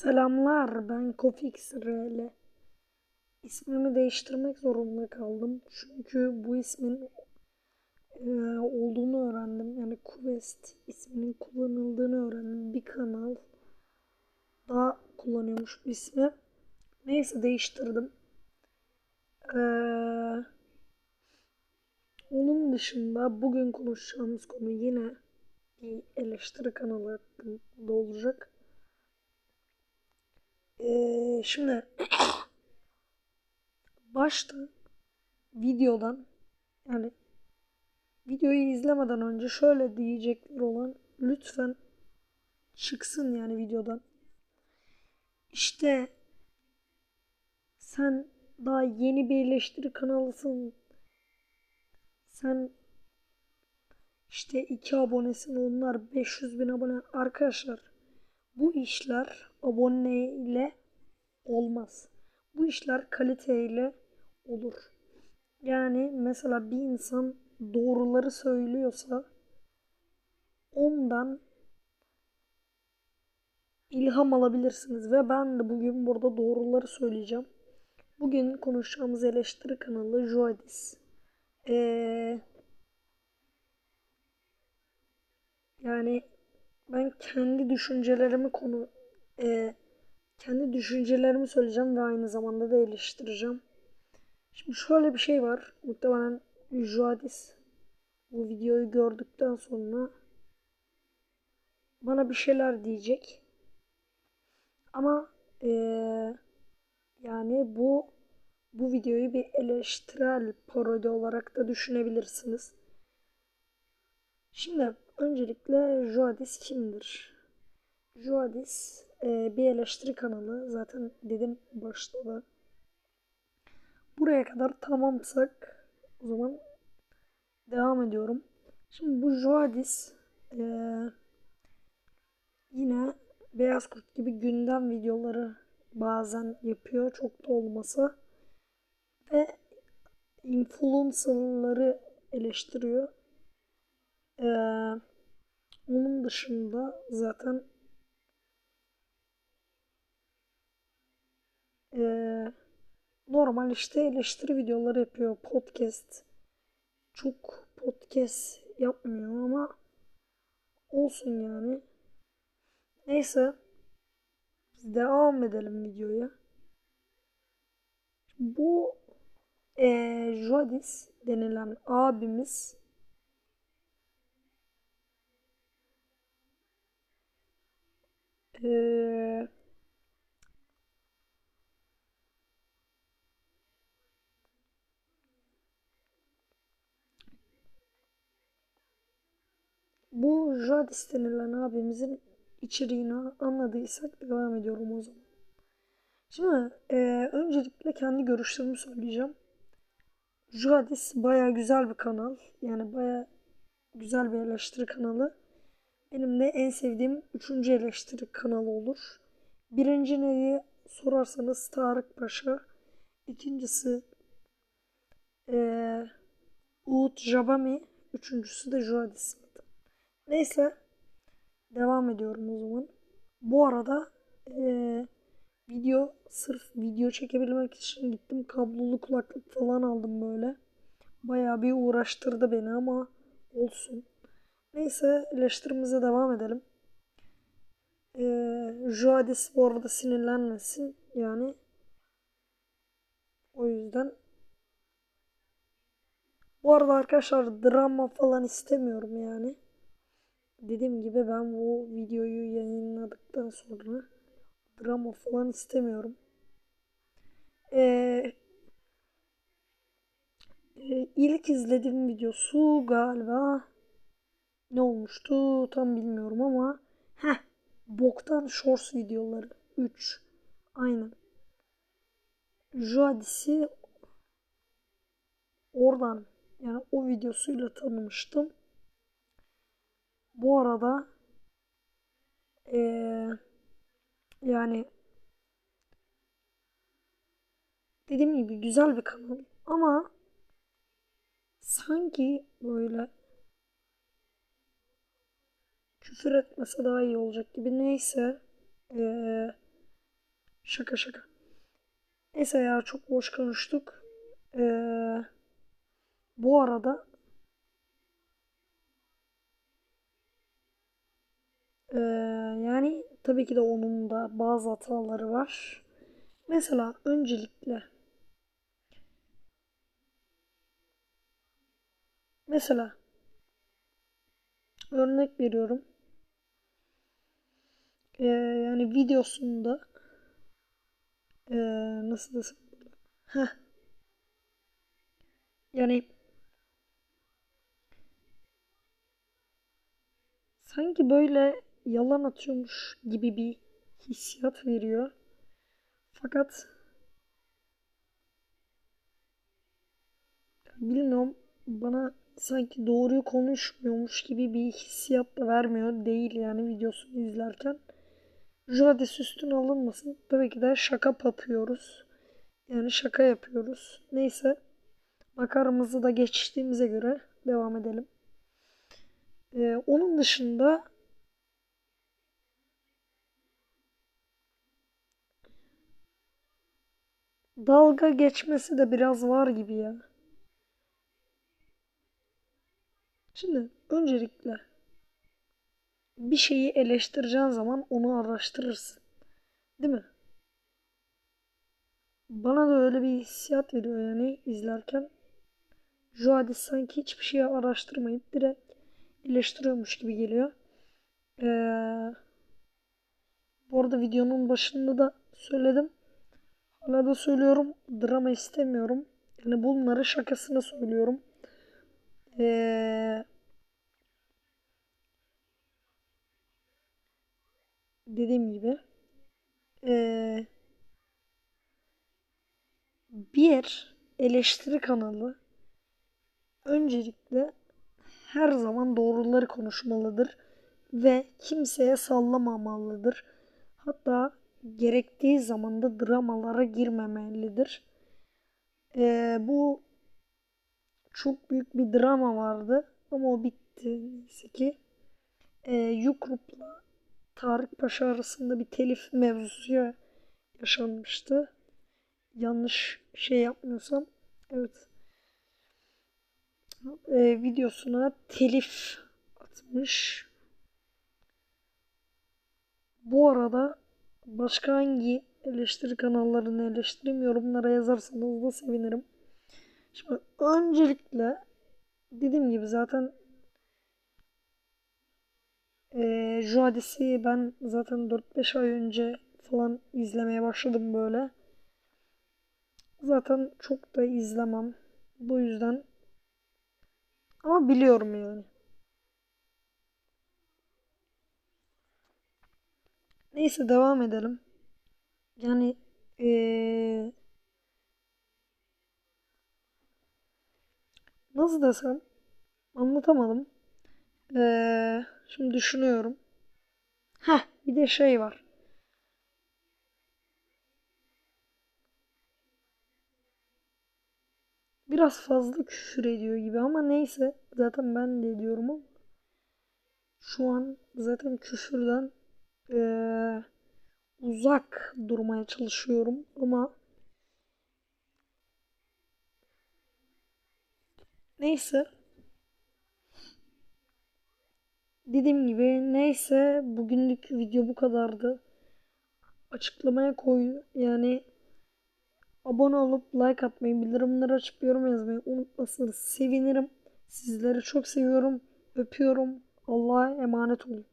Selamlar, ben Kofix RL. İsmimi değiştirmek zorunda kaldım. Çünkü bu ismin e, olduğunu öğrendim. Yani Quest isminin kullanıldığını öğrendim. Bir kanal daha kullanıyormuş bu ismi. Neyse değiştirdim. Ee, onun dışında bugün konuşacağımız konu yine bir eleştiri kanalı hakkında olacak. Ee, şimdi başta videodan yani videoyu izlemeden önce şöyle diyecekler olan lütfen çıksın yani videodan. İşte sen daha yeni bir eleştiri kanalısın. Sen işte iki abonesin onlar 500 bin abone. Arkadaşlar bu işler aboneyle olmaz. Bu işler kaliteyle olur. Yani mesela bir insan doğruları söylüyorsa ondan ilham alabilirsiniz ve ben de bugün burada doğruları söyleyeceğim. Bugün konuşacağımız eleştiri kanalı Joadis. Ee, yani ben kendi düşüncelerimi konu e, kendi düşüncelerimi söyleyeceğim ve aynı zamanda da eleştireceğim. Şimdi şöyle bir şey var. Muhtemelen Juadis bu videoyu gördükten sonra bana bir şeyler diyecek. Ama e, yani bu bu videoyu bir eleştirel parodi olarak da düşünebilirsiniz. Şimdi öncelikle Joadis kimdir? Joadis e, bir eleştiri kanalı. Zaten dedim başta da. Buraya kadar tamamsak o zaman devam ediyorum. Şimdi bu Joadis e, yine Beyaz Kurt gibi gündem videoları bazen yapıyor. Çok da olmasa. Ve influencerları eleştiriyor. Ee, onun dışında zaten e, normal işte eleştiri videoları yapıyor. Podcast. Çok podcast yapmıyor ama olsun yani. Neyse. Biz devam edelim videoya. Bu e, Jadis denilen abimiz bu Jadis denilen abimizin içeriğini anladıysak devam ediyorum o zaman. Şimdi e, öncelikle kendi görüşlerimi söyleyeceğim. Jadis baya güzel bir kanal. Yani baya güzel bir eleştiri kanalı. Benim de en sevdiğim üçüncü eleştiri kanalı olur. Birinci neyi sorarsanız Tarık Paşa. İkincisi e, Uğut Jabami. Üçüncüsü de Jadis. Neyse. Devam ediyorum o zaman. Bu arada ee, video sırf video çekebilmek için gittim. Kablolu kulaklık falan aldım böyle. Bayağı bir uğraştırdı beni ama olsun. Neyse eleştirimize devam edelim. Ee, Joadis bu arada sinirlenmesin. Yani o yüzden bu arada arkadaşlar drama falan istemiyorum yani dediğim gibi ben bu videoyu yayınladıktan sonra drama falan istemiyorum. Ee, e, ilk izlediğim videosu galiba ne olmuştu tam bilmiyorum ama heh boktan shorts videoları 3 aynen Jadis'i oradan yani o videosuyla tanımıştım. Bu arada ee, yani dediğim gibi güzel bir kanal ama sanki böyle küfür etmese daha iyi olacak gibi neyse ee, Şaka şaka. Neyse ya çok boş konuştuk. Ee, bu arada ee, yani tabii ki de onun da bazı hataları var. Mesela öncelikle mesela örnek veriyorum. Ee, yani videosunda ee, nasıl desem. Yani sanki böyle yalan atıyormuş gibi bir hissiyat veriyor. Fakat bilmiyorum bana sanki doğruyu konuşmuyormuş gibi bir hissiyat da vermiyor değil yani videosunu izlerken. Jades üstüne alınmasın. Tabii ki de şaka yapıyoruz. Yani şaka yapıyoruz. Neyse. Makaramızı da geçtiğimize göre devam edelim. Ee, onun dışında dalga geçmesi de biraz var gibi ya. Şimdi öncelikle bir şeyi eleştireceğin zaman onu araştırırsın. Değil mi? Bana da öyle bir hissiyat veriyor yani izlerken. Jadis sanki hiçbir şeyi araştırmayıp direkt eleştiriyormuş gibi geliyor. Ee, bu arada videonun başında da söyledim. Hala da söylüyorum. Drama istemiyorum. Yani bunları şakasına söylüyorum. Ee, dediğim gibi ee, bir eleştiri kanalı öncelikle her zaman doğruları konuşmalıdır ve kimseye sallamamalıdır. Hatta gerektiği zaman da dramalara girmemelidir. Ee, bu çok büyük bir drama vardı ama o bitti neyse ki. Ee, Yukrup'la Tarık Paşa arasında bir telif mevzusu yaşanmıştı. Yanlış şey yapmıyorsam. Evet. Ee, videosuna telif atmış. Bu arada başka hangi eleştiri kanallarını eleştirim yorumlara yazarsanız da sevinirim. Şimdi öncelikle dediğim gibi zaten e, Jadis'i ben zaten 4-5 ay önce falan izlemeye başladım böyle. Zaten çok da izlemem. Bu yüzden ama biliyorum yani. Neyse devam edelim. Yani ee, nasıl desem anlatamadım. Ee, şimdi düşünüyorum. Ha bir de şey var. Biraz fazla küfür ediyor gibi ama neyse zaten ben de ediyorum ama şu an zaten küfürden ee, uzak durmaya çalışıyorum ama neyse dediğim gibi neyse bugünlük video bu kadardı. Açıklamaya koy yani abone olup like atmayı bildirimleri açıp yorum yazmayı unutmasanız sevinirim. Sizleri çok seviyorum. Öpüyorum. Allah'a emanet olun